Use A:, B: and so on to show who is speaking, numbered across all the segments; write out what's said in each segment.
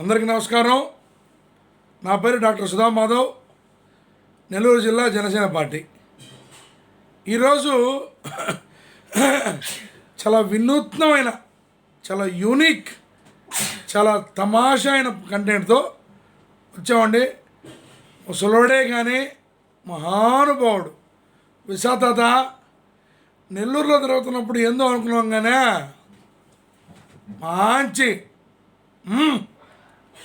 A: అందరికీ నమస్కారం. నా పేరు డాక్టర్ సుధా మాధవ్. నెల్లూరు జిల్లా జనసేన పార్టీ. ఈరోజు చాలా వినూత్నమైన చాలా యూనిక్ చాలా తమాషా అయిన కంటెంట్తో వచ్చామండి. ముసలోడే కానీ మహానుభావుడు విశాఖత నెల్లూరులో తిరుగుతున్నప్పుడు ఏందో అనుకున్నాం కానీ మంచి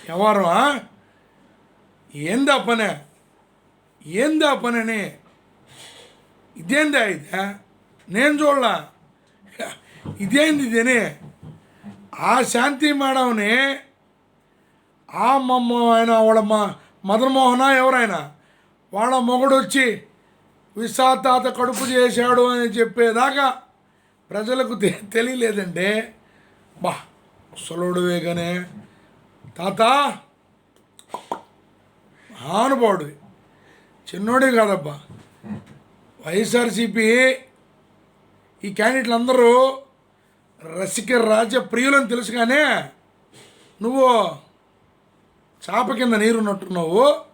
A: ఎవరు ఏందా పని? ఏందా పని అని ఇదేందా ఇదే నేను చూడలా. ఇదేంది ఇదని ఆ శాంతి మేడంని ఆ మమ్మ ఆయన వాళ్ళ మా మదన్మోహన ఎవరైనా? వాళ్ళ మొగుడు వచ్చి విశాతాత కడుపు చేశాడు అని చెప్పేదాకా ప్రజలకు తెలియలేదంటే బా ముసలోడు వేగనే తాత మహానుభావుడు చిన్నోడే కాదబ్బా. వైఎస్ఆర్సీపీ ఈ క్యాండిడేట్లు అందరూ రసిక రాజ్య ప్రియులని తెలుసు కానీ నువ్వు చాప కింద నీరున్నట్టున్నావు.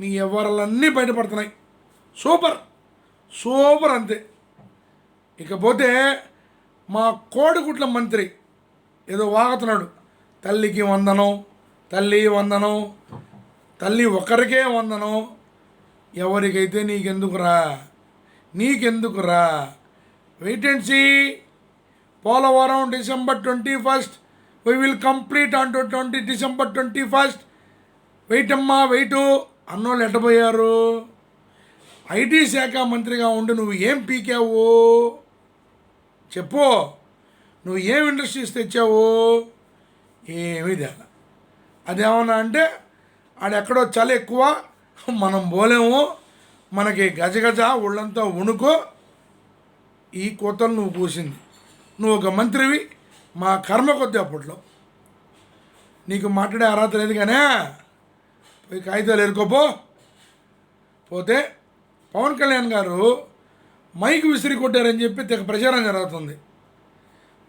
A: నీ ఎవరలన్నీ బయటపడుతున్నాయి. సూపర్. సూపర్ అంతే. ఇకపోతే మా కోడిగుట్ల మంత్రి ఏదో వాగుతున్నాడు. తల్లికి వందనం తల్లి వందనం తల్లి ఒకరికే వందనం. ఎవరికైతే నీకెందుకురా? నీకెందుకురా? Wait and see Polavaram December twenty first. We will complete on to twenty December twenty first. Wait అమ్మా వెయిటు అన్నోళ్ళు ఎట్టబోయారు? ఐటీ శాఖ మంత్రిగా ఉండి నువ్వు ఏం పీకావు? చెప్పు. నువ్వు ఏం ఇండస్ట్రీస్ తెచ్చావు? ఏమీ తేలా. అదేమన్నా అంటే ఆడెక్కడో చలి ఎక్కువ మనం పోలేము మనకి గజగజ ఒళ్ళంతా వణుకో ఈ కోతలు నువ్వు కూసింది నువ్వు ఒక మంత్రివి మా కర్మ కొద్ది అప్పట్లో. నీకు మాట్లాడే అర్హత లేదు కానీ పోయి కాగితాలు ఎరుకోపో పోతే పవన్ కళ్యాణ్ గారు మైకు విసిరి కొట్టారని చెప్పి తెగ ప్రచారం జరుగుతుంది.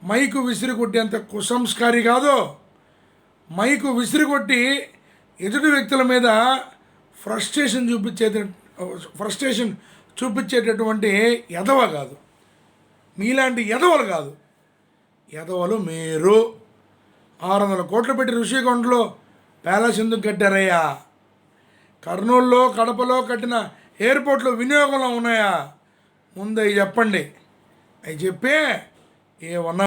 A: మైకు విసిరి కొట్టేంత కుసంస్కారి కాదు. మైకు విసిరి కొట్టి ఎదుటి వ్యక్తుల మీద ఫ్రస్ట్రేషన్ చూపించే ఫ్రస్ట్రేషన్ చూపించేటటువంటి ఎదవ కాదు. మీలాంటి ఎదవలు కాదు. ఎదవలు మీరు. ఆరు వందల కోట్లు పెట్టి ఋషికొండలో ప్యాలెస్ ఎందుకు కట్టారయ్యా? కర్నూలులో కడపలో కట్టిన ఎయిర్పోర్ట్లు వినియోగంలో ఉన్నాయా? ముందు అవి చెప్పండి. అవి చెప్పే ఏ